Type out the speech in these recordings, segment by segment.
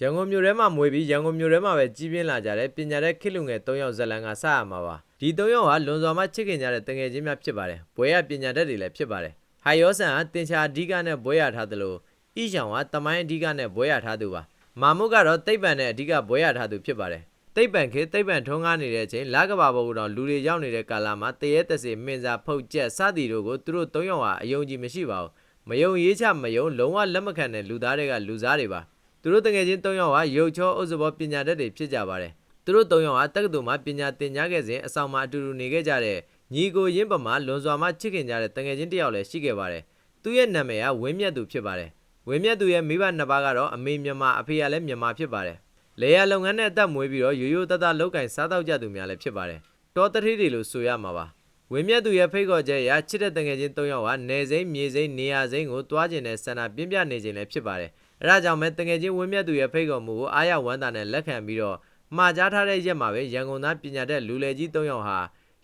ရန်ကုန်မြို့ထဲမှာမွေပြီးရန်ကုန်မြို့ထဲမှာပဲကြီးပြင်းလာကြတဲ့ပညာတဲ့ခေတ်လူငယ်၃ယောက်ဇက်လန်ကစရမှာပါဒီ၃ယောက်ဟာလွန်စွာမှချစ်ခင်ကြတဲ့တငယ်ချင်းများဖြစ်ပါတယ်ဘွဲရပညာတတ်တွေလည်းဖြစ်ပါတယ်ဟိုင်ယောဆန်ဟာတင်ချာအဓိကနဲ့ဘွဲရထားသလိုဣရှောင်ဟာတမိုင်းအဓိကနဲ့ဘွဲရထားသူပါမာမုတ်ကတော့တိတ်ပံနဲ့အဓိကဘွဲရထားသူဖြစ်ပါတယ်တိတ်ပံခေတ်တိတ်ပံထုံးကားနေတဲ့အချိန်လကဘာဘုံတော်လူတွေရောက်နေတဲ့ကာလမှာတရေတစေမင်စာဖုတ်ကျက်စသည်တို့ကိုသူတို့၃ယောက်ဟာအယုံကြည်မရှိပါဘူးမယုံရေးချမယုံလုံးဝလက်မခံတဲ့လူသားတွေကလူသားတွေပါ သူတို့တငယ်ချင်း၃ယောက်ဟာရုပ်ချောဥစ္စာဘောပညာတတ်တွေဖြစ်ကြပါတယ်။သူတို့၃ယောက်ဟာတက္ကသိုလ်မှာပညာသင်ကြားခဲ့စဉ်အဆောင်မှာအတူတူနေခဲ့ကြတဲ့ညီကိုရင်းပမာလွန်စွာမှချစ်ခင်ကြတဲ့တငယ်ချင်းတစ်ယောက်လည်းရှိခဲ့ပါတယ်။သူရဲ့နာမည်ကဝင်းမြတ်သူဖြစ်ပါတယ်။ဝင်းမြတ်သူရဲ့မိဘနှစ်ပါးကတော့အမေမြန်မာအဖေကလည်းမြန်မာဖြစ်ပါတယ်။လေယာလုပ်ငန်းနဲ့အသက်မွေးပြီးတော့ရိုးရိုးသားသားလုပ်ကင်စားတော့ကြသူများလည်းဖြစ်ပါတယ်။တောတထေးတွေလို့ဆိုရမှာပါ။ဝင်းမြတ်သူရဲ့ဖိတ်ခေါ်ချက်အရချစ်တဲ့တငယ်ချင်း၃ယောက်ဟာနေစိမ့်မြေစိမ့်နေရာစိမ့်ကိုတွားကျင်တဲ့ဆန္ဒပြင်းပြနေခြင်းလည်းဖြစ်ပါတယ်။ အဲဒါကြောင့်ပဲတငယ်ချင်းဝင်းမြတ်သူရဲ့ဖိတ်ခေါ်မှုကိုအားရဝမ်းသာနဲ့လက်ခံပြီးတော့မှာကြားထားတဲ့ရက်မှာပဲရန်ကုန်သားပညာတတ်လူလေကြီး၃ယောက်ဟာ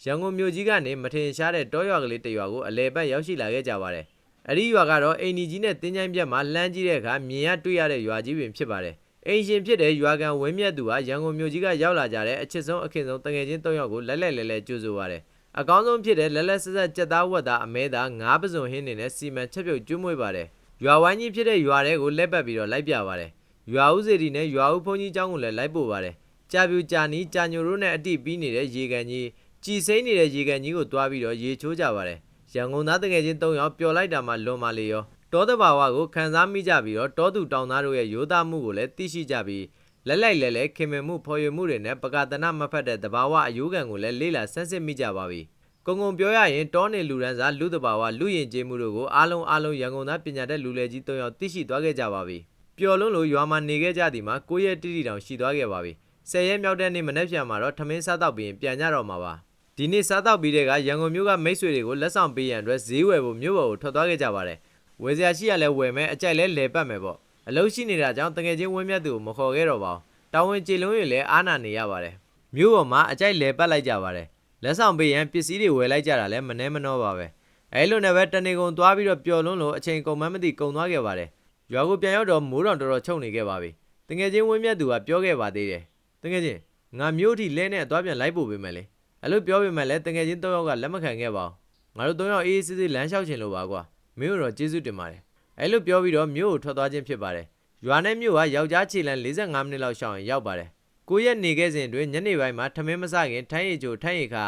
ရန်ကုန်မြို့ကြီးကနေမထင်ရှားတဲ့တောရွာကလေးတစ်ရွာကိုအလဲပတ်ရောက်ရှိလာခဲ့ကြပါတယ်။အဲဒီရွာကတော့အိမ်ကြီးကြီးနဲ့တင်းချိုင်းပြက်မှာလှမ်းကြည့်တဲ့အခါမြင်ရတွေ့ရတဲ့ရွာကြီးပင်ဖြစ်ပါတယ်။အိမ်ရှင်ဖြစ်တဲ့ရွာကန်ဝင်းမြတ်သူဟာရန်ကုန်မြို့ကြီးကရောက်လာကြတဲ့အချစ်ဆုံးအခင်ဆုံးတငယ်ချင်း၃ယောက်ကိုလက်လက်လဲလဲကြိုးဆိုပါတယ်။အကောင်းဆုံးဖြစ်တဲ့လက်လက်ဆက်ဆက်ကြက်သားဝက်သားအမဲသားငါးပစုံဟင်းနေနဲ့စီမံချက်ပြုတ်ကျွေးမွေးပါတယ်။ ရွာဝိုင်းကြီးဖြစ်တဲ့ရွာတဲကိုလက်ပတ်ပြီးတော့လိုက်ပြပါတယ်။ရွာဦးစေတီနဲ့ရွာဦးဖုန်းကြီးကျောင်းကိုလည်းလိုက်ပို့ပါတယ်။ကြာပြူကြာနီးကြာညိုတို့နဲ့အတိပြီးနေတဲ့ရေကန်ကြီးကြည်စိမ့်နေတဲ့ရေကန်ကြီးကိုတွားပြီးတော့ရေချိုးကြပါတယ်။ရန်ကုန်သားတကယ်ချင်း၃ယောက်ပျော်လိုက်တာမှလွန်ပါလေရော။တောတဘာဝကိုခံစားမိကြပြီးတော့တောသူတောင်သားတို့ရဲ့ရိုးသားမှုကိုလည်းသိရှိကြပြီးလက်လိုက်လဲလဲခင်မင်မှုဖော်ရမှုတွေနဲ့ပကတနာမဖတ်တဲ့တဘာဝအယိုးကံကိုလည်းလေ့လာဆန်းစစ်မိကြပါပြီ။ ကုံကုံပြောရရင်တောနေလူရန်စာလူတဘာဝလူရင်ကျေးမှုတို့ကိုအားလုံးအားလုံးရန်ကုန်သားပညာတတ်လူလေကြီး၃ယောက်သိရှိသွားခဲ့ကြပါပြီ။ပျော်လုံးလိုရွာမှာနေခဲ့ကြသည်မှာ၉ရက်တိတိတောင်ရှိသွားခဲ့ပါပြီ။၁၀ရက်မြောက်တဲ့နေ့မနေ့ပြန်မှာတော့ထမင်းစားတော့ပြီးရင်ပြန်ကြတော့မှာပါ။ဒီနေ့စားတော့ပြီးတဲ့ကရန်ကုန်မြို့ကမိတ်ဆွေတွေကိုလက်ဆောင်ပေးရန်အတွက်ဈေးဝယ်ဖို့မြို့ပေါ်ကိုထွက်သွားခဲ့ကြပါတယ်။ဝယ်စရာရှိရလဲဝယ်မယ်အကြိုက်လဲလဲပတ်မယ်ပေါ့။အလုပ်ရှိနေတာကြောင့်တငယ်ချင်းဝင်းမြတ်သူကိုမခေါ်ခဲ့တော့ပါဘူး။တာဝန်ကျေလုံးရင်လည်းအားနာနေရပါတယ်။မြို့ပေါ်မှာအကြိုက်လဲပတ်လိုက်ကြပါတယ်။ လက်ဆောင်ပေးရန်ပစ္စည်းတွေဝယ်လိုက်ကြတာလည်းမနှဲမနှောပါပဲအဲလိုနဲ့ပဲတနေကုန်သွားပြီးတော့ပျော်လွန်းလို့အချိန်ကုန်မှန်းမသိကုန်သွားခဲ့ပါတယ်ရွာကိုပြန်ရောက်တော့မိုးတော်တော်တော်ချုပ်နေခဲ့ပါပြီတကယ်ချင်းဝင်းမြတ်သူကပြောခဲ့ပါသေးတယ်တကယ်ချင်းငါမျိုးထိလဲနဲ့သွားပြန်လိုက်ပို့ပေးမယ်လေအဲလိုပြောပေမဲ့လည်းတကယ်ချင်း၃ယောက်ကလက်မခံခဲ့ပါဘူးငါတို့၃ယောက်အေးအေးဆေးဆေးလမ်းလျှောက်ချင်လို့ပါကွာမင်းတို့တော့ကျေးဇူးတင်ပါတယ်အဲလိုပြောပြီးတော့မြို့ကိုထွက်သွားခြင်းဖြစ်ပါတယ်ရွာနဲ့မြို့ကယောက်ျားခြေလမ်း45မိနစ်လောက်ရှောင်ရင်ရောက်ပါတယ် ကိုရက်နေခဲ့စဉ်အတွင်းညနေပိုင်းမှာထမင်းမစခင်ထိုင်းရီချိုထိုင်းရီခါ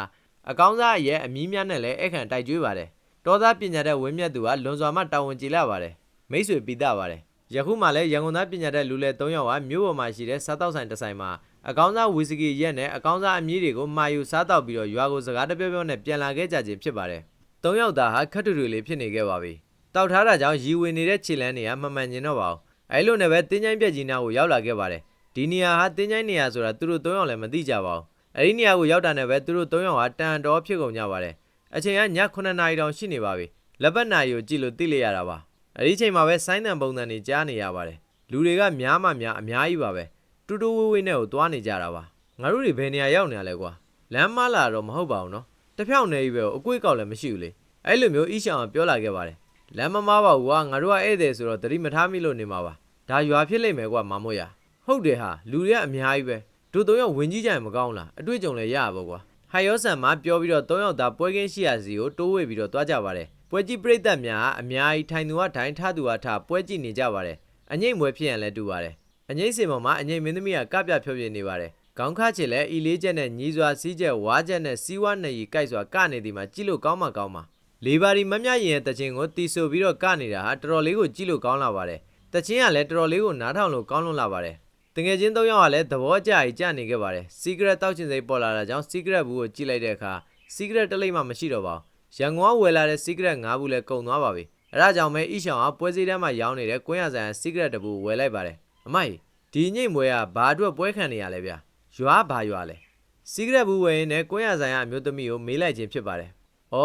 အကောင်းစားရဲ့အမီးများနဲ့လည်းအခန့်တိုက်ကြွေးပါတယ်။တောသားပညာတတ်ဝင်းမြတ်သူကလွန်စွာမှတာဝန်ကျေလာပါတယ်။မိတ်ဆွေပိတပါတယ်။ယခုမှလည်းရန်ကုန်သားပညာတတ်လူလဲ၃ယောက်ဟာမြို့ပေါ်မှာရှိတဲ့စားတောက်ဆိုင်တစ်ဆိုင်မှာအကောင်းစားဝီစကီရက်နဲ့အကောင်းစားအမီးတွေကိုမှာယူစားတောက်ပြီးတော့ရွာကိုစကားတပြောပြောနဲ့ပြန်လာခဲ့ကြခြင်းဖြစ်ပါတယ်။၃ယောက်သားဟာခက်တူတူလေးဖြစ်နေခဲ့ပါပြီ။တောက်ထားတာကြောင့်ရီဝင်နေတဲ့ခြေလမ်းတွေကမမှန်ကျင်တော့ပါဘူး။အဲလိုနဲ့ပဲတင်းချိုင်းပြက်ကြီးနားကိုရောက်လာခဲ့ပါတယ်။ ဒီနေရာဟာတင်းချိုင်းနေရာဆိုတာသူတို့၃ယောက်လည်းမသိကြပါဘူး။အဲ့ဒီနေရာကိုရောက်တာနဲ့ပဲသူတို့၃ယောက်ဟာတန်တော်ဖြစ်ကုန်ကြပါတယ်အချိန်ကည9နာရီတောင်ရှိနေပါပြီလက်ပတ်နာရီကိုကြည့်လို့သိလိုက်ရတာပါအဲ့ဒီချိန်မှာပဲဆိုင်းတန်ပုံစံတွေကြားနေရပါတယ်လူတွေကများမှများအများကြီးပါပဲတူတူဝေးဝေးနဲ့ကိုသွားနေကြတာပါငါတို့တွေဘယ်နေရာရောက်နေရလဲကွာလမ်းမလာတော့မဟုတ်ပါဘူးနော်တစ်ဖြောင်းနေပြီပဲအကွေးကောက်လည်းမရှိဘူးလေအဲ့လိုမျိုးအီရှောင်ကပြောလာခဲ့ပါတယ်လမ်းမမားပါဘူးကွာငါတို့ကဧည့်သည်ဆိုတော့တတိမထားမိလို့နေမှာပါဒါရွာဖြစ်လိမ့်မယ်ကွာမမို့ရ ဟုတ်တယ်ဟာလူတွေကအများကြီးပဲတို့သုံးယောက်ဝင်ကြီးကြရင်မကောင်းလားအတွေ့အကြုံလည်းရရပါကွာဟိုင်ယောဆန်မှာပြောပြီးတော့သုံးယောက်သားပွဲကင်းရှိရာစီကိုတိုးဝေပြီးတော့တွားကြပါတယ်ပွဲကြည့်ပြိသက်များအများကြီးထိုင်သူကထိုင်ထသူကထပွဲကြည့်နေကြပါတယ်အငိမ့်မွဲဖြစ်ရင်လည်းတူပါတယ်အငိမ့်စင်ပေါ်မှာအငိမ့်မင်းသမီးကကပြဖြောပြနေပါတယ်ခေါင်းခါချင်လဲဤလေးချက်နဲ့ညီးစွာစီးချက်ဝါချက်နဲ့စီးဝါနေရီကြိုက်စွာကနေဒီမှာကြည့်လို့ကောင်းမှကောင်းမှလေပါရီမမြရင်တချင်းကိုတီဆိုပြီးတော့ကနေတာဟာတော်တော်လေးကိုကြည့်လို့ကောင်းလာပါတယ်တချင်းကလည်းတော်တော်လေးကိုနားထောင်လို့ကောင်းလွန်လာပါတယ် တငယ်ချင်း၃ယောက်ကလည်းသဘောကျကြီးကြာနေခဲ့ပါတယ် secret တောက်ချင်စိတ်ပေါ်လာတာကြောင့် secret ဘူးကိုကြည့်လိုက်တဲ့အခါ secret တစ်လိမ့်မှမရှိတော့ပါဘူးရန်ကုန်ကဝယ်လာတဲ့ secret ၅ဘူးလည်းကုန်သွားပါပြီအဲဒါကြောင့်ပဲအီရှောင်ကပွဲစည်းတန်းမှာရောင်းနေတဲ့ကွင်းရဆိုင် secret တဘူးဝယ်လိုက်ပါတယ်အမိုက်ဒီညိတ်မွဲကဘာအတွက်ပွဲခံနေရလဲဗျာရွာဘာရွာလဲ secret ဘူးဝယ်ရင်းနဲ့ကွင်းရဆိုင်ကအမျိုးသမီးကိုမေးလိုက်ခြင်းဖြစ်ပါတယ်ဩ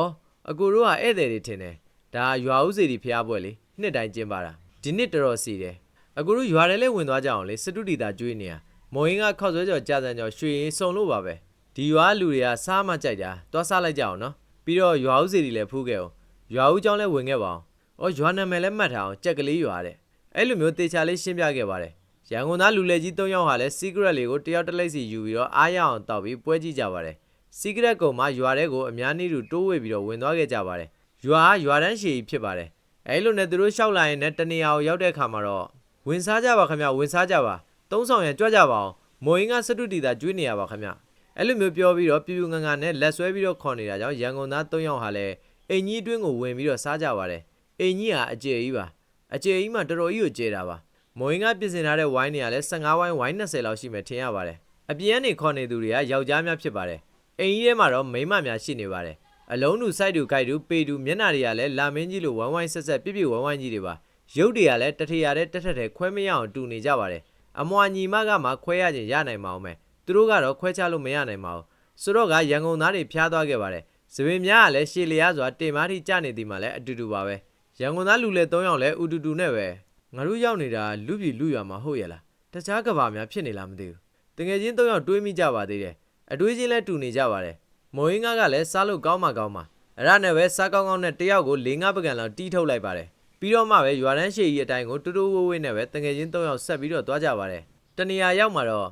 အကူတို့ကဧည့်သည်တွေထင်တယ်ဒါရွာဦးစီတီဖျားပွဲလေနှစ်တိုင်းကျင်းပါတာဒီနှစ်တော်တော်စီတယ် အကူတို့ရွာထဲလဲဝင်သွားကြအောင်လေစတုတီတာကျွေးနေရမော်ရင်းကခောက်ဆွဲကြော်ကြာစံကြော်ရွှေရင်စုံလို့ပါပဲဒီရွာလူတွေကစားမကြိုက်တာသွားစားလိုက်ကြအောင်နော်ပြီးတော့ရွာဦးစီတွေလည်းဖူးခဲ့အောင်ရွာဦးကျောင်းလည်းဝင်ခဲ့ပါအောင်ဩရွာနာမည်လည်းမှတ်ထားအောင်ကြက်ကလေးရွာတဲ့အဲ့လိုမျိုးတေချာလေးရှင်းပြခဲ့ပါတယ်ရရန်ကုန်သားလူလေကြီး၃ယောက်ဟာလည်း secret လေးကိုတယောက်တစ်လိပ်စီယူပြီးတော့အားရအောင်တောက်ပြီးပွဲကြည့်ကြပါတယ် secret ကုံမှာရွာထဲကိုအများနည်းတူတိုးဝေပြီးတော့ဝင်သွားခဲ့ကြပါတယ်ရွာဟာရွာတန်းရှည်ကြီးဖြစ်ပါတယ်အဲလိုနဲ့သူတို့ရှောက်လာရင်လည်းတနေရာကိုရောက်တဲ့အခါမှာတော့ ဝင်စားကြပါခင်ဗျဝင်စားကြပါသုံးဆောင်ရန်ကြွကြပါအောင်မော်ရင်ကစတုတီတာကျွေးနေရပါခင်ဗျအဲ့လိုမျိုးပြောပြီးတော့ပြူပြူငန်ငန်နဲ့လက်ဆွဲပြီးတော့ခေါ်နေတာကြောင့်ရန်ကုန်သား၃ယောက်ဟာလည်းအိမ်ကြီးအတွင်းကိုဝင်ပြီးတော့စားကြပါတယ်အိမ်ကြီးဟာအကျယ်ကြီးပါအကျယ်ကြီးမှတော်တော်ကြီးကိုကျယ်တာပါမော်ရင်ကပြင်ဆင်ထားတဲ့ဝိုင်းတွေကလည်း15ဝိုင်းဝိုင်း20လောက်ရှိမယ်ထင်ရပါတယ်။အပြင်ကနေခေါ်နေသူတွေကယောက်ျားများဖြစ်ပါတယ်။အိမ်ကြီးထဲမှာတော့မိန်းမများရှိနေပါတယ်။အလုံးတူစိုက်တူကြိုက်တူပေတူမျက်နှာတွေကလည်းလာမင်းကြီးလိုဝိုင်းဝိုင်းဆက်ဆက်ပြည့်ပြည့်ဝိုင်းဝိုင်းကြီးတွေပါ။ ရုပ်တွေကလည်းတထရတဲ့တက်ထက်တဲ့ခွဲမရအောင်တူနေကြပါတယ်။အမွာညီမကမှခွဲရခြင်းရနိုင်မှာအောင်မယ်။သူတို့ကတော့ခွဲခြားလို့မရနိုင်ပါဘူး။ဆိုတော့ကရန်ကုန်သားတွေဖျားသွားခဲ့ပါတယ်။သပင်များကလည်းရှည်လျားစွာတင်မားထိကျနေသည်မှလည်းအတူတူပါပဲ။ရန်ကုန်သားလူလေ၃ယောက်လည်းအူတူတူနဲ့ပဲငါတို့ရောက်နေတာလူပြည်လူရွာမှာဟုတ်ရဲ့လားတခြားကဘာများဖြစ်နေလားမသိဘူးတကယ်ချင်း၃ယောက်တွေးမိကြပါသေးတယ်အတွေးချင်းလည်းတူနေကြပါတယ်မော်ရင်းကားကလည်းစားလို့ကောင်းမှကောင်းမှအဲ့ဒါနဲ့ပဲစားကောင်းကောင်းနဲ့တယောက်ကို၄၅ပကံလောက်တီးထုတ်လိုက်ပါတယ် ပြီးတော့မှပဲရွာတန်းရှည်ကြီးအတိုင်းကိုတူတူဝိုးဝေးနဲ့ပဲတကယ်ချင်း၃ယောက်ဆက်ပြီးတော့သွားကြပါတယ်တနေရာရောက်မှာတော့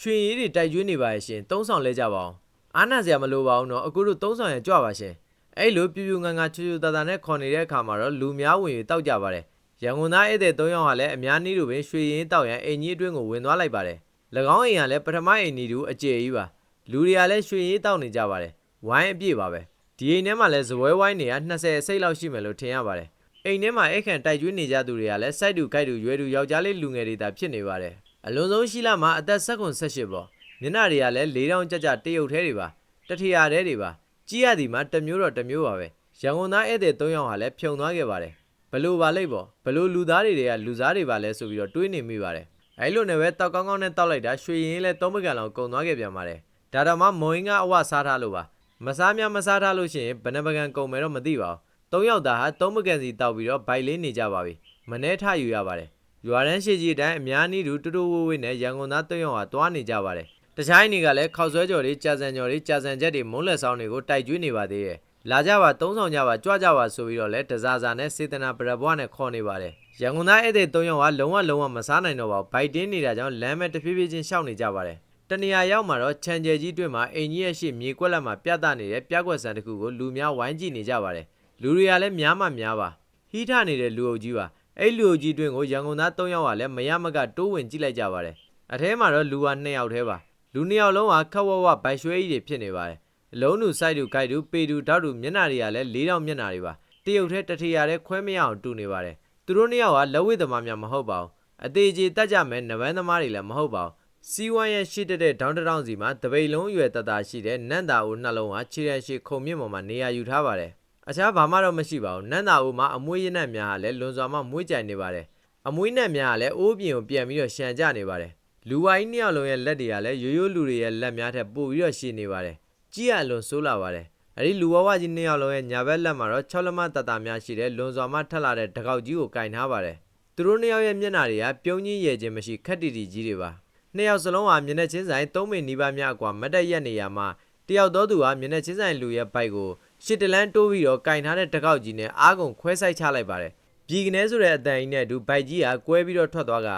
ရွှေရည်တွေတိုက်ကျွေးနေပါရဲ့ရှင်သုံးဆောင်လဲကြပါအောင်အားနာစရာမလိုပါဘူးနော်အခုတို့သုံးဆောင်ရင်ကြွပါရှင်အဲ့လိုပြူပြူငန်ငါချူချူတာတာနဲ့ခေါ်နေတဲ့အခါမှာတော့လူများဝင်ပြီးတောက်ကြပါတယ်ရန်ကုန်သားဧည့်သည်၃ယောက်ဟာလည်းအများနည်းလိုပင်ရွှေရင်တောက်ရန်အိမ်ကြီးအတွင်းကိုဝင်သွားလိုက်ပါတယ်။၎င်းအိမ်ကလည်းပထမအိမ်ကြီးတူအကျယ်ကြီးပါ။လူတွေကလည်းရွှေရင်တောက်နေကြပါတယ်။ဝိုင်းအပြည့်ပါပဲ။ဒီအိမ်ထဲမှာလည်းဇပွဲဝိုင်းတွေက20စိတ်လောက်ရှိမယ်လို့ထင်ရပါတယ်။ အိမ်ထဲမှာအိတ်ခန့်တိုက်ကျွေးနေကြသူတွေကလည်းစိုက်တူကြိုက်တူရွယ်တူယောက်ျားလေးလူငယ်တွေသာဖြစ်နေပါတယ်။အလွန်ဆုံးရှိလာမှာအသက်16 18ပေါ့။မျက်နှာတွေကလည်း၄တောင်ကြကြတရုတ်သေးတွေပါ။တထရာသေးတွေပါ။ကြည့်ရသည်မှာတစ်မျိုးတော့တစ်မျိုးပါပဲ။ရန်ကုန်သားဧည့်သည်၃ယောက်ဟာလည်းဖြုံသွားခဲ့ပါတယ်။ဘလို့ပါလိမ့်ပေါ့ဘလို့လူသားတွေတွေကလူသားတွေပါလဲဆိုပြီးတော့တွေးနေမိပါတယ်အဲလိုနဲ့ပဲတောက်ကောင်းကောင်းနဲ့တောက်လိုက်တာရွှေရင်လဲသုံးပကံလောက်ကုန်သွားခဲ့ပြန်ပါတယ်ဒါတော့မှမုံရင်ကအဝစားထားလို့ပါမစားများမစားထားလို့ရှိရင်ဘယ်နှပကံကုန်မယ်တော့မသိပါဘူး သုံးယောက်သားဟာသုံးပကံစီတောက်ပြီးတော့ဘိုက်လေးနေကြပါပြီမနှဲထယူရပါတယ်ရွာတန်းရှိကြီးအတိုင်းအများနည်းတူတူတူဝဝေးနဲ့ရန်ကုန်သားသုံးယောက်ဟာတွားနေကြပါတယ်တခြားအိမ်တွေကလည်းခောက်ဆွဲကြော်တွေကြာစံကြော်တွေကြာစံချက်တွေမုန်းလက်ဆောင်တွေကိုတိုက်ကျွေးနေပါသေးတယ်လာကြပါသုံးဆောင်ကြပါကြွကြပါဆိုပြီးတော့လဲတစားစားနဲ့စေတနာပရဘွားနဲ့ခေါ်နေပါတယ်ရန်ကုန်သားဧည့်သည်၃ယောက်ဟာလုံးဝလုံးဝမစားနိုင်တော့ပါဘူးဘိုက်တင်းနေတာကြောင့်လမ်းမဲ့တဖြည်းဖြည်းချင်းရှောက်နေကြပါတယ်တနေရာရောက်မှာတော့ချန်ကျယ်ကြီးတွင်မှာအင်ကြီးရဲ့ရှေ့မြေကွက်လက်မှာပြသနေတဲ့ပြကွက်ဆန်တစ်ခုကိုလူများဝိုင်းကြည့်နေကြပါတယ် လူတွေကလည်းများမှများပါဟီးထနေတဲ့လူအုပ်ကြီးပါအဲ့လူအုပ်ကြီးတွင်ကိုရန်ကုန်သား၃ယောက်ကလည်းမရမကတိုးဝင်ကြည့်လိုက်ကြပါတယ်အထဲမှာတော့လူက2ယောက်တည်းပါလူ2ယောက်လုံးကခက်ဝက်ဝက်ဘိုက်ရွှဲကြီးတွေဖြစ်နေပါတယ်အလုံးတူစိုက်တူကြိုက်တူပေတူဓာတ်တူမျက်နှာတွေကလည်း၄တောင်မျက်နှာတွေပါတရုတ်ထဲတထရတဲ့ခွဲမရအောင်တူနေပါတယ်သူတို့နှစ်ယောက်ကလက်ဝိသမားများမဟုတ်ပါဘူးအသေးကြီးတက်ကြမဲ့နဗန်းသမားတွေလည်းမဟုတ်ပါဘူးစီဝိုင်းရဲ့ရှိတက်တဲ့ဒေါင်းတစ်တောင်စီမှာတပိတ်လုံးအရွယ်တတရှိတဲ့နန့်တာအိုနှလုံးဟာခြေရန်ရှိခုံမြင့်ပေါ်မှာနေရာယူထားပါတယ် အခြားဘာမှတော့မရှိပါဘူးနန့်တာအိုမှာအမွှေးရနက်များကလည်းလွန်စွာမှမွှေးကြိုင်နေပါတယ်အမွှေးနက်များကလည်းအိုးပြင်ကိုပြန်ပြီးတော့ရှန်ကြနေပါတယ်လူဝိုင်းနှစ်ယောက်လုံးရဲ့လက်တွေကလည်းရိုးရိုးလူတွေရဲ့လက်များထက်ပိုပြီးတော့ရှည်နေပါတယ်ကြည့်ရလွန်ဆိုးလာပါတယ်။အဲဒီလူဝဝကြီးနှစ်ယောက်လုံးရဲ့ညာဘက်လက်မှာတော့6လက်မတတများရှိတဲ့လွန်စွာမှထက်လာတဲ့တကောက်ကြီးကိုကင်ထားပါတယ်။သူတို့နှစ်ယောက်ရဲ့မျက်နှာတွေကပြုံးကြီးရဲခြင်းမရှိခက်တီတီကြီးတွေပါ။နှစ်ယောက်စလုံးဟာမျက်နှာချင်းဆိုင်၃မိနစ်နီးပါးများအကွာမတ်တက်ရက်နေရမှာတယောက်သောသူဟာမျက်နှာချင်းဆိုင်လူရဲ့ဘိုက်ကို ရှစ်တလန်းတိုးပြီးတော့ကင်ထားတဲ့တကောက်ကြီးနဲ့အားကုန်ခွဲဆိုင်ချလိုက်ပါတယ်။ပြည်ကနေဆိုတဲ့အတန်ကြီးနဲ့အတူဘိုက်ကြီးကကွဲပြီးတော့ထွက်သွားက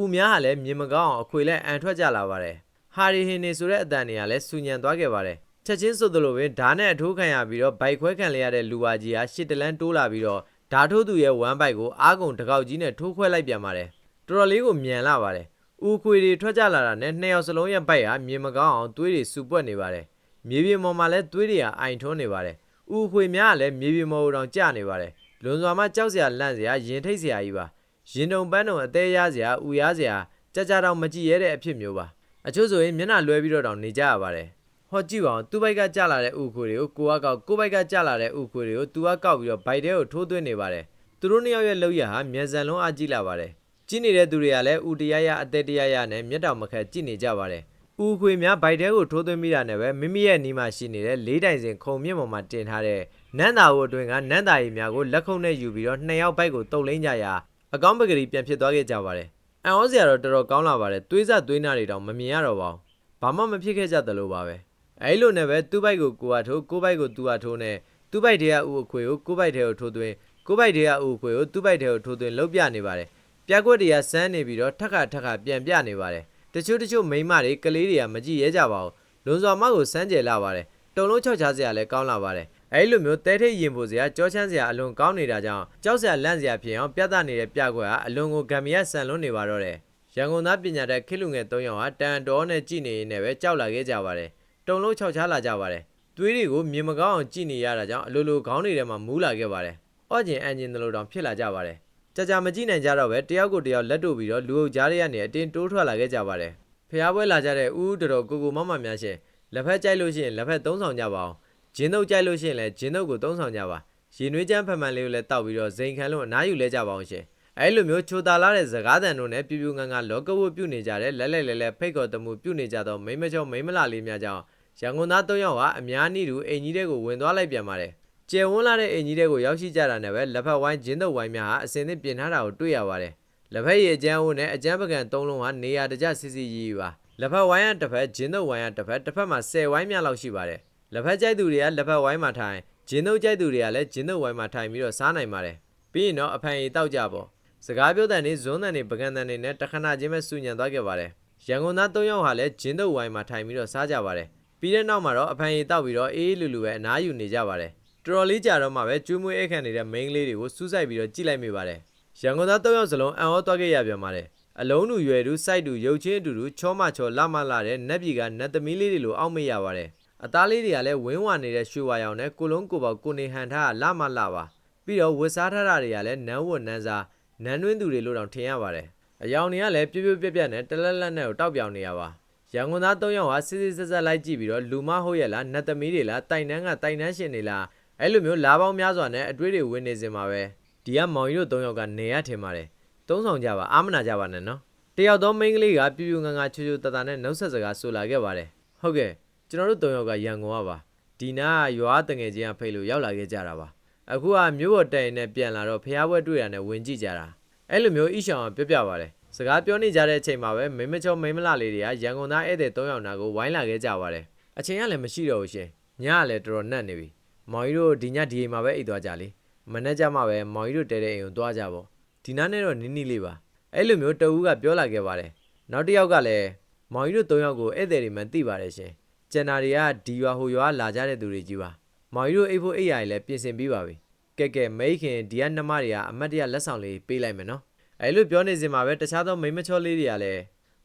ဥများကလည်းမြင်မကောင်းအောင်အခွေနဲ့အန်ထွက်ကြလာပါတယ်။ဟာရီဟင်နေဆိုတဲ့အတန်တွေကလည်းစူညံသွားခဲ့ပါတယ်။ချက်ချင်းဆိုသလိုပဲဓာတ်နဲ့အထိုးခံရပြီးတော့ဘိုက်ခွဲခံရတဲ့လူဝါကြီးဟာရှစ်တလန်းတိုးလာပြီးတော့ဓာတ်ထိုးသူရဲ့ဝမ်းဘိုက်ကိုအားကုန်တစ်ကောက်ကြီးနဲ့ထိုးခွဲလိုက်ပြန်ပါတယ်တော်တော်လေးကိုမြန်လာပါတယ်ဦးခွေတွေထွက်ကြလာတာနဲ့နှစ်ယောက်စလုံးရဲ့ဘိုက်ဟာမြင်မကောင်းအောင်သွေးတွေစူပွက်နေပါတယ် မြေပြင်ပေါ်မှာလည်းသွေးတွေကအိုင်ထွန်းနေပါတယ်ဦးခွေများကလည်းမြေပြင်ပေါ်တောင်ကျနေပါတယ်လွန်စွာမှကြောက်စရာလန့်စရာရင်ထိတ်စရာကြီးပါရင်တုံပန်းတုံအသေးရစရာဥရစရာကြကြတောင်မကြည့်ရတဲ့အဖြစ်မျိုးပါအချို့ဆိုရင်မျက်နှာလွဲပြီးတော့တောင်နေကြရပါတယ်ဟောကြည့်ပါအောင်သူ့ဘိုက်ကကြလာတဲ့ဥခွေတွေကိုကိုကကောက်ကိုဘိုက်ကကြလာတဲ့ဥခွေတွေကိုသူကကောက်ပြီးတော့ဘိုက်တဲကိုထိုးသွင်းနေပါတယ်သူတို့နှစ်ယောက်ရဲ့လောက်ရဟာမြန်ဆန်လုံးအားကြီးလာပါတယ်ကြည့်နေတဲ့သူတွေကလည်းဥတရားရအသက်တရားရနဲ့မျက်တောင်မခက်ကြည့်နေကြပါတယ် ဥခွေများဘိုက်တဲကိုထိုးသွင်းမိတာနဲ့ပဲမိမိရဲ့နီးမှာရှိနေတဲ့လေးတိုင်စင်ခုံမြင့်ပေါ်မှာတင်ထားတဲ့နန်းသာကိုအတွင်ကနန်းသာရီများကိုလက်ခုပ်နဲ့ယူပြီးတော့နှစ်ယောက်ဘိုက်ကိုတုပ်လိမ့်ကြရာအကောင့်ပကတိပြန်ဖြစ်သွားခဲ့ကြပါတယ်အန်ဩစရာတော့တော်တော်ကောင်းလာပါတယ်သွေးစသွေးနာတွေတောင်မမြင်ရတော့ပါဘူးဘာမှမဖြစ်ခဲ့ကြသလိုပါပဲအဲ့လိုနဲ့ပဲသူ့ဘိုက်ကိုကိုကထိုးကိုဘိုက်ကိုသူကထိုးနဲ့သူ့ဘိုက်ထဲကဥအခွေကိုကိုဘိုက်ထဲကိုထိုးသွင်းကိုဘိုက်ထဲကဥအခွေကိုသူ့ဘိုက်ထဲကိုထိုးသွင်းလှုပ်ပြနေပါတယ်ပြက်ကွက်တွေကစမ်းနေပြီးတော့ထက်ခါထက်ခါပြန်ပြနေပါတယ် တချို့တချို့မိန်းမတွေကလေးတွေကမကြည့်ရဲကြပါဘူးလွန်စွာမကိုစမ်းကြယ်လာပါတယ်တုံလုံးချောက်ချစရာလည်းကောင်းလာပါတယ်အဲဒီလိုမျိုးတဲထိတ်ရင်ဖို့စရာကြောချမ်းစရာအလွန်ကောင်းနေတာကြောင့်ကြောက်စရာလန့်စရာဖြစ်အောင်ပြသနေတဲ့ပြကွက်ကအလွန်ကိုဂမ်မီယာဆန်လွန်းနေပါတော့တယ်ရန်ကုန်သားပညာတတ်ခေတ်လူငယ်၃ယောက်ဟာတန်တော်နဲ့ကြည်နေရင်းနဲ့ပဲကြောက်လာခဲ့ကြပါတယ်တုံလုံးချောက်ချလာကြပါတယ်သွေးတွေကိုမြင်မကောင်းအောင်ကြည်နေရတာကြောင့်အလိုလိုခေါင်းတွေထဲမှာမူးလာခဲ့ပါတယ်အော့ကျင်အန်ဂျင်တလို့တောင်ဖြစ်လာကြပါတယ် ကြာကြာမကြည့်နိုင်ကြတော့ပဲတယောက်ကိုတယောက်လက်တို့ပြီးတော့လူအုပ်ကြားတွေကနေအတင်းတိုးထွက်လာခဲ့ကြပါတယ်ဖျားပွဲလာကြတဲ့ဦးဦးတော်တော်ကိုကိုမမများရှင်လက်ဖက်ကြိုက်လို့ရှိရင်လက်ဖက်သုံးဆောင်ကြပါအောင်ဂျင်းတို့ကြိုက်လို့ရှိရင်လည်းဂျင်းတို့ကိုသုံးဆောင်ကြပါရင်နွေးချမ်းဖက်မှန်လေးကိုလည်းတောက်ပြီးတော့ဇိမ်ခံလို့အနားယူလဲကြပါအောင်ရှင်အဲလိုမျိုးချိုတာလာတဲ့ဇကားတန်တို့နဲ့ပြူပြူငန်းငန်းလောကဝတ်ပြုနေကြတဲ့လဲလဲလဲလဲဖိတ်ကော်တမှုပြုနေကြတော့မိမချောမိမလာလေးများကြောင့်ရန်ကုန်သား၃ယောက်ဟာအများနည်းတူအိမ်ကြီးတွေကိုဝင်သွားလိုက်ပြန်ပါတယ် ကျယ်ဝန်းလာတဲ့အိမ်ကြီးတွေကိုရောက်ရှိကြတာနဲ့ပဲလက်ဖက်ဝိုင်းဂျင်းတုပ်ဝိုင်းများဟာအစင်းသစ်ပြင်ထားတာကိုတွေ့ရပါတယ်။လက်ဖက်ရည်အကျန်းဦးနဲ့အကျန်းပကံသုံးလုံးဟာနေရာတကျစီစီရီရီပါ။လက်ဖက်ဝိုင်းကတစ်ဖက်ဂျင်းတုပ်ဝိုင်းကတစ်ဖက်တစ်ဖက်မှာ10ဝိုင်းများလောက်ရှိပါတယ်။လက်ဖက်ကြိုက်သူတွေကလက်ဖက်ဝိုင်းမှာထိုင်ဂျင်းတုပ်ကြိုက်သူတွေကလည်းဂျင်းတုပ်ဝိုင်းမှာထိုင်ပြီးတော့စားနိုင်ပါတယ်။ပြီးရင်တော့အဖန်ရည်တောက်ကြပေါ့။စကားပြောတဲ့နေဇွန်းတဲ့နေပကံတဲ့နေနဲ့တခဏချင်းပဲစူညံသွားခဲ့ပါတယ်။ရန်ကုန်သား၃ယောက်ဟာလည်းဂျင်းတုပ်ဝိုင်းမှာထိုင်ပြီးတော့စားကြပါတယ်။ပြီးတဲ့နောက်မှာတော့အဖန်ရည်တောက်ပြီးတော့အေးအေးလူလူပဲအနားယူနေကြပါတယ်။ တော်တော်လေးကြာတော့မှပဲကျွေးမွေးအိတ်ခံနေတဲ့ main ကလေးတွေကိုစူးစိုက်ပြီးတော့ကြည့်လိုက်မိပါတယ်။ရန်ကုန်သား၃ယောက်စလုံးအံ့ဩသွားခဲ့ရပြန်ပါတယ်။အလုံးတူရွယ်တူစိုက်တူရုပ်ချင်းအတူတူချောမချောလာမလာတဲ့နက်ပြည်ကနတ်သမီးလေးတွေလိုအောက်မေ့ရပါတယ်။အသားလေးတွေကလည်းဝင်းဝါနေတဲ့ရွှေဝါရောင်နဲ့ကိုလုံးကိုပေါကိုနေဟန်ထားကလာမလာပါ။ပြီးတော့ဝတ်စားထားတာတွေကလည်းနန်းဝတ်နန်းစားနန်းတွင်းသူတွေလိုတောင်ထင်ရပါတယ်။အယောင်တွေကလည်းပြပြပြပြနဲ့တလက်လက်နဲ့ကိုတောက်ပြောင်နေရပါ။ရန်ကုန်သား၃ယောက်ဟာစစ်စစ်ဆက်ဆက်လိုက်ကြည့်ပြီးတော့လူမဟုတ်ရဲ့လားနတ်သမီးတွေလားတိုင်တန်းကတိုင်တန်းရှင်တွေလား အဲ့လိုမျိုးလာပေါင်းများစွာနဲ့အတွေ့တွေဝင်နေစင်မှာပဲဒီကမောင်ကြီးတို့၃ယောက်ကနေရထင်ပါတယ်သုံးဆောင်ကြပါအာမနာကြပါနဲ့နော်တယောက်သောမိန်းကလေးကပြူပြူငန်းငါချူချူတတနဲ့နှုတ်ဆက်စကားဆိုလာခဲ့ပါတယ်ဟုတ်ကဲ့ကျွန်တော်တို့၃ယောက်ကရန်ကုန်ကပါဒီနာကရွာတငယ်ချင်းကဖိတ်လို့ရောက်လာခဲ့ကြတာပါအခုကမြို့ပေါ်တိုင်နဲ့ပြန်လာတော့ဖះဘွဲတွေ့ရနဲ့ဝင်ကြည့်ကြတာအဲ့လိုမျိုးဣရှောင်ကပြပြပါတယ်စကားပြောနေကြတဲ့အချိန်မှာပဲမိမချောမိမလလေးတွေကရန်ကုန်သားဧည့်သည်၃ယောက်နာကိုဝိုင်းလာခဲ့ကြပါတယ်အချိန်ကလည်းမရှိတော့ဘူးရှင်ညကလည်းတော်တော်နှက်နေပြီ မောင်ကြီးတို့ဒီညဒီအိမ်မှာပဲအိတ်သွားကြလေမနေ့ကျမှပဲမောင်ကြီးတို့တဲတဲ့အိမ်ကိုသွားကြပေါ့ဒီနားနဲ့တော့နီးနီးလေးပါအဲ့လိုမျိုးတအူးကပြောလာခဲ့ပါတယ်နောက်တစ်ယောက်ကလည်းမောင်ကြီးတို့၃ယောက်ကိုဧည့်သည်တွေမှသိပါတယ်ရှင်ကျန်တာတွေကဒီရွာဟိုရွာလာကြတဲ့သူတွေကြီးပါမောင်ကြီးတို့အိတ်ဖို့အိတ်ရည်လည်းပြင်ဆင်ပြီးပါပြီကဲကဲမိတ်ခင်ဒီကနှမတွေကအမတ်တရလက်ဆောင်လေးပေးလိုက်မယ်နော်အဲ့လိုပြောနေစင်မှာပဲတခြားသောမိန်းမချောလေးတွေကလည်း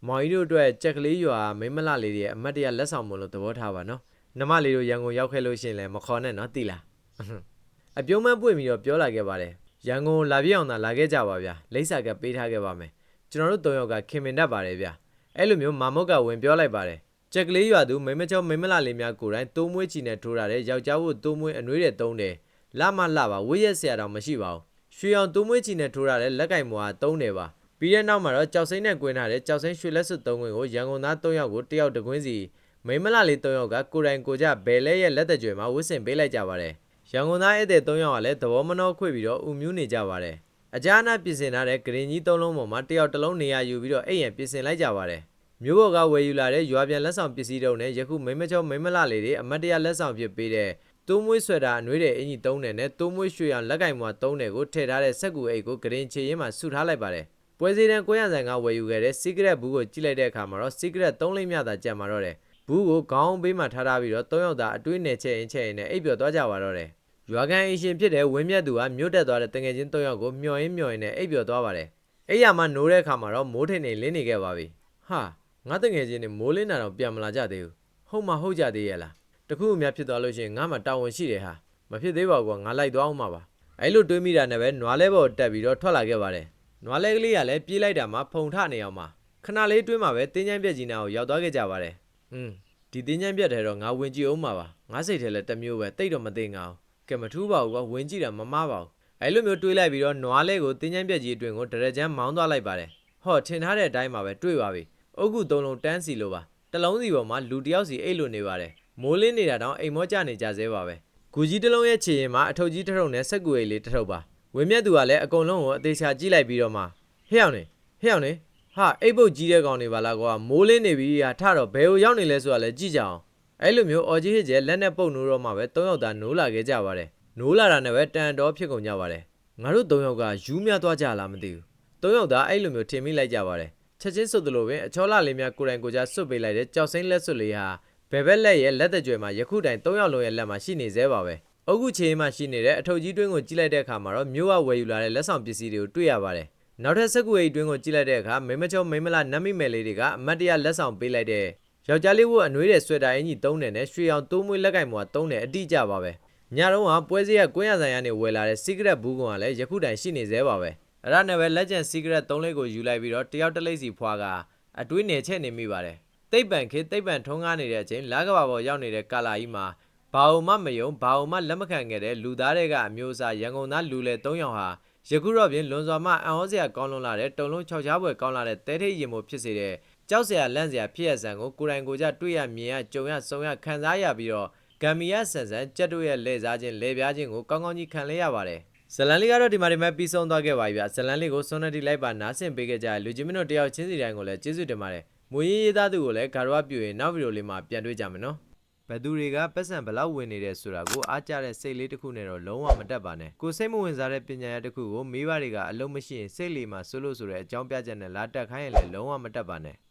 မောင်ကြီးတို့အတွက်ကြက်ကလေးရွာမိန်းမလလေးတွေရဲ့အမတ်တရလက်ဆောင်မလို့သဘောထားပါနော် နမလေးတို့ရန်ကုန်ရောက်ခဲ့လို့ရှရင်လဲမခေါ်နဲ့နော်တိလားအပြုံးမပွင့်ပြီးတော့ပြောလာခဲ့ပါတယ်ရန်ကုန်လာပြည့်အောင်သာလာခဲ့ကြပါဗျာလိမ့်စာကပေးထားခဲ့ပါမယ်ကျွန်တော်တို့၃ယောက်ကခင်မင်တတ်ပါတယ်ဗျာအဲ့လိုမျိုးမာမုတ်ကဝင်ပြောလိုက်ပါတယ်ကြက်ကလေးရွာသူမိမချောမိမလလေးများကိုယ်တိုင်တိုးမွေးချီနဲ့ထိုးထားတဲ့ယောက်ျားဝတ်တိုးမွေးအနှွေးတဲ့တုံးတယ်လာမလာပါဝိရက်ဆရာတော်မရှိပါဘူးရွှေအောင်တိုးမွေးချီနဲ့ထိုးထားတဲ့လက်ကင်မွာတုံးတယ်ပါပြီးတဲ့နောက်မှာတော့ကြောက်စိမ့်နဲ့ကွင်းထားတဲ့ကြောက်စိမ့်ရွှေလက်စွပ်သုံးခွင်းကိုရန်ကုန်သား၃ယောက်ကိုတစ်ယောက်တစ်ကွင်းစီ မိန်းမလလေး၃ယောက်ကကိုယ်တိုင်ကိုယ်ကြဘယ်လဲရဲ့လက်တကြွယ်မှာဝစ်စင်ပေးလိုက်ကြပါတယ်။ရန်ကုန်သားဧည့်သည်၃ယောက်ကလည်းသဘောမနှောခွေပြီးတော့ဥမြူးနေကြပါတယ်။အကြမ်းအနာပြင်ဆင်ထားတဲ့ဂရင်ကြီး၃လုံးပေါ်မှာတစ်ယောက်တစ်လုံးနေရာယူပြီးတော့အိမ်ရန်ပြင်ဆင်လိုက်ကြပါတယ်။မြို့ဘော်ကဝယ်ယူလာတဲ့ရွာပြန်လက်ဆောင်ပစ္စည်းတုံးနဲ့ယခုမိန်းမချောမိန်းမလလေးတွေအမတ်တရလက်ဆောင်ဖြစ်ပေးတဲ့တိုးမွေးဆွဲတာအနှွေးတဲ့အင်ကြီး၃နယ်နဲ့တိုးမွေးရွှေအောင်လက်ကင်မွာ၃နယ်ကိုထည့်ထားတဲ့စက်ကူအိတ်ကိုဂရင်ချေရင်းမှာစုထားလိုက်ပါတယ်။ပွဲစည်းတန်းကိုရဆိုင်ကဝယ်ယူခဲ့တဲ့ secret ဘူးကိုကြည့်လိုက်တဲ့အခါမှာတော့ secret ၃လိမ့်မြသာကြံမှာတော့တယ် ဘူးကိုခေါင်းဘေးမှာထားထားပြီးတော့သုံးယောက်သားအတွေးနယ်ချက်ရင်ချက်ရင်နဲ့အိပ်ပျော်သွားကြပါတော့တယ်။ရွာကန်အင်ရှင်ဖြစ်တဲ့ဝင်းမြတ်သူကမြို့တက်သွားတဲ့တငယ်ချင်းသုံးယောက်ကိုမျော်ရင်းမျော်ရင်းနဲ့အိပ်ပျော်သွားပါတယ်။အိပ်ရမှနိုးတဲ့အခါမှာတော့မိုးထိန်နေလင်းနေခဲ့ပါပြီ။ဟာငါတငယ်ချင်းတွေမိုးလင်းတာတော့ပြန်မလာကြသေးဘူး။ဟုတ်မှဟုတ်ကြသေးရဲ့လား။တခုအများဖြစ်သွားလို့ရှိရင်ငါမှတာဝန်ရှိတယ်ဟာ။မဖြစ်သေးပါဘူးကွာငါလိုက်သွားအောင်ပါပါ။အဲ့လိုတွေးမိတာနဲ့ပဲနွားလဲဘော်တက်ပြီးတော့ထွက်လာခဲ့ပါတယ်။နွားလဲကလေးကလည်းပြေးလိုက်တာမှဖုံထနေအောင်ပါ။ခဏလေးတွေးမှပဲတင်းချမ်းပြက်ကြီးနာကိုရောက်သွားခဲ့ကြပါတယ်။ อืมဒီတင်းချမ်းပြတ်တယ်တော့ငါဝင်ကြည့်အောင်ပါပါငါစိတ်ထဲလည်းတစ်မျိုးပဲတိတ်တော့မသိငါအောင်ကဲမထူးပါဘူးကွာဝင်ကြည့်တာမမားပါဘူးအဲ့လိုမျိုးတွေးလိုက်ပြီးတော့နွားလဲကိုတင်းချမ်းပြတ်ကြီးအတွင်ကိုဒရကြမ်းမောင်းသွားလိုက်ပါတယ်ဟောထင်ထားတဲ့အတိုင်းပါပဲတွေ့ပါပြီအုတ်ကုသုံးလုံးတန်းစီလိုပါတစ်လုံးစီပေါ်မှာလူတစ်ယောက်စီအိတ်လိုနေပါတယ်မိုးလင်းနေတာတော့အိမ်မောကြနေကြသေးပါပဲဂူကြီးတစ်လုံးရဲ့ခြေရင်မှာအထုပ်ကြီးတစ်ထုပ်နဲ့စက်ကူအိတ်လေးတစ်ထုပ်ပါဝင်းမြတ်သူကလည်းအကုန်လုံးကိုအသေးချာကြည့်လိုက်ပြီးတော့မှဟဲ့အောင်နေဟဲ့အောင်နေ ဟာအိတ်ပုတ်ကြီးတဲ့ကောင်တွေပါလားကွာမိုးလင်းနေပြီဟာထတော့ဘယ်ကိုရောက်နေလဲဆိုတာလည်းကြည့်ကြအောင်အဲ့လိုမျိုးအော်ကြီးဟစ်ကျဲလက်နဲ့ပုတ်နိုးတော့မှပဲ၃ယောက်သားနိုးလာခဲ့ကြပါတယ်နိုးလာတာနဲ့ပဲတန်တော်ဖြစ်ကုန်ကြပါတယ်ငါတို့၃ယောက်ကယူးမြသွားကြလားမသိဘူးသုံးယောက်သားအဲ့လိုမျိုးထင်မိလိုက်ကြပါတယ်ချက်ချင်းဆိုသလိုပင်အချောလာလေးများကိုယ်တိုင်ကိုယ်ကြစွတ်ပေးလိုက်တဲ့ကြောက်စိမ့်လက်စွပ်လေးဟာဘယ်ဘက်လက်ရဲ့လက်သက်ကြွယ်မှာယခုတိုင်သုံးယောက်လုံးရဲ့လက်မှာရှိနေသေးပါပဲအုတ်ခုချေးမှရှိနေတဲ့အထုပ်ကြီးတွင်းကိုကြည့်လိုက်တဲ့အခါမှာတော့မြို့ကဝယ်ယူလာတဲ့လက်ဆောင်ပစ္စည်းတွေကိုတွေ့ရပါတယ် နောက်ထပ်စက်ကူအိတ်တွင်းကိုကြည့်လိုက်တဲ့အခါမိမချောမိမလာနတ်မိမယ်လေးတွေကအမတ်တရလက်ဆောင်ပေးလိုက်တဲ့ယောက်ျားလေးဝတ်အနှွေးတဲ့ဆွဲတာအင်ကြီးသုံးတယ်နဲ့ရွှေအောင်တိုးမွေးလက်ကင်ပေါ်ကသုံးတယ်အတိအကျပါပဲညတော့ကပွဲစည်းရကွင်းရဆိုင်ကနေဝယ်လာတဲ့ secret ဘူးကောင်ကလည်းယခုတိုင်ရှိနေသေးပါပဲအဲ့ဒါနဲ့ပဲ legend secret 3လေးကိုယူလိုက်ပြီးတော့တယောက်တစ်လိမ့်စီဖွာကအတွေးနယ်ချက်နေမိပါတယ်တိတ်ပံခေတ်တိတ်ပံထုံးကားနေတဲ့အချိန်လာကဘာပေါ်ရောက်နေတဲ့ကာလာကြီးမှာဘာအုံမမယုံဘာအုံမလက်မခံခဲ့တဲ့လူသားတွေကအမျိုးအစားရန်ကုန်သားလူလေ3ယောက်ဟာ ယခုတော့ပြင်လွန်စွာမှအံ့ဩစရာကောင်းလွန်လာတဲ့တုံလုံး6ချားပွဲကောင်းလာတဲ့တဲထိတ်ရင်မို့ဖြစ်စေတဲ့ကြောက်စရာလန့်စရာဖြစ်ရဆန်ကိုကိုယ်တိုင်ကိုယ်ကျတွေ့ရမြင်ရကြုံရစုံရခံစားရပြီးတော့ဂမ်မီယာဆန်ဆန်ကြက်တို့ရဲ့လဲစားခြင်းလဲပြားခြင်းကိုကောင်းကောင်းကြီးခံလဲရပါတယ်ဇလန်လေးကတော့ဒီမှာဒီမှာပြီးဆုံးသွားခဲ့ပါပြီဗျဇလန်လေးကိုစွန်နတီလိုက်ပါနားဆင်ပေးခဲ့ကြတဲ့လူချင်းမတို့တယောက်ချင်းစီတိုင်းကိုလည်းကျေးဇူးတင်ပါတယ်မွေးရေးရေးသားသူကိုလည်းဂါရဝပြုရင်နောက်ဗီဒီယိုလေးမှာပြန်တွေ့ကြမယ်နော် ဘယ်သူတွေကပတ်စံဘလောက်ဝင်နေတယ်ဆိုတာကိုအားကြတဲ့စိတ်လေးတစ်ခုနဲ့တော့လုံးဝမတက်ပါနဲ့ကိုစိတ်မဝင်စားတဲ့ပညာရတစ်ခုကိုမိဘတွေကအလုံးမရှိရင်စိတ်လေးမှာဆွလို့ဆိုတဲ့အကြောင်းပြချက်နဲ့လာတက်ခိုင်းရင်လည်းလုံးဝမတက်ပါနဲ့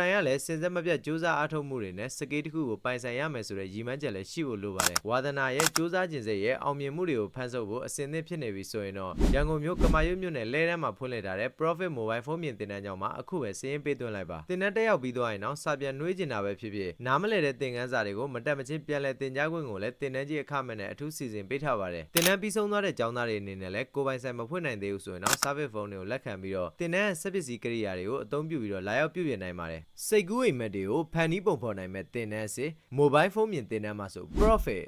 ယ်တိုင်ကလည်းစင်စက်မပြတ်စူးစမ်းအားထုတ်မှုတွေနဲ့စကေးတစ်ခုကိုပိုင်ဆိုင်ရမယ်ဆိုတဲ့ရည်မှန်းချက်လည်းရှိဖို့လိုပါတယ်ဝါသနာရဲ့စူးစမ်းခြင်းစိတ်ရဲ့အောင်မြင်မှုတွေကိုဖန်ဆုပ်ဖို့အစဉ်သင့်ဖြစ်နေပြီဆိုရင်တော့ရန်ကုန်မြို့ကမာရွတ်မြို့နယ်လဲတန်းမှာဖွင့်လှစ်ထားတဲ့ profit mobile ဖုန်းမြင့်တင်တန်းကြောင်းမှာအခုပဲစည်ရင်းပေးသွင်းလိုက်ပါတင်တန်းတက်ရောက်ပြီးတော့ရင်တော့စာပြန်နှွေးကျင်တာပဲဖြစ်ဖြစ်နားမလဲတဲ့သင်ခန်းစာတွေကိုမတက်မချင်းပြန်လဲသင်ကြားခွင့်ကိုလည်းတင်တန်းကြီးအခမဲ့နဲ့အထူးစီစဉ်ပေးထားပါတယ်တင်တန်းပြီးဆုံးသွားတဲ့ကျောင်းသားတွေအနေနဲ့လည်းကိုယ်ပိုင်ဆိုင်မဖွင့်နိုင်သေးဘူးဆိုရင်တော့ service phone တွေကိုလက်ခံပြီးတော့တင်တန်းဆက်ပစ္စည်းကိရိယာတွေကိုအသုံးပြုပြီးတော့လာရောက်ပြုပြင်နိုင်ပါတယ် စိတ်ကူးအိမ်မက်တွေကိုဖန်နီးပုံဖော်နိုင်မဲ့တင်တန်းစစ် mobile phone မြင်တင်တန်းမှာဆို profit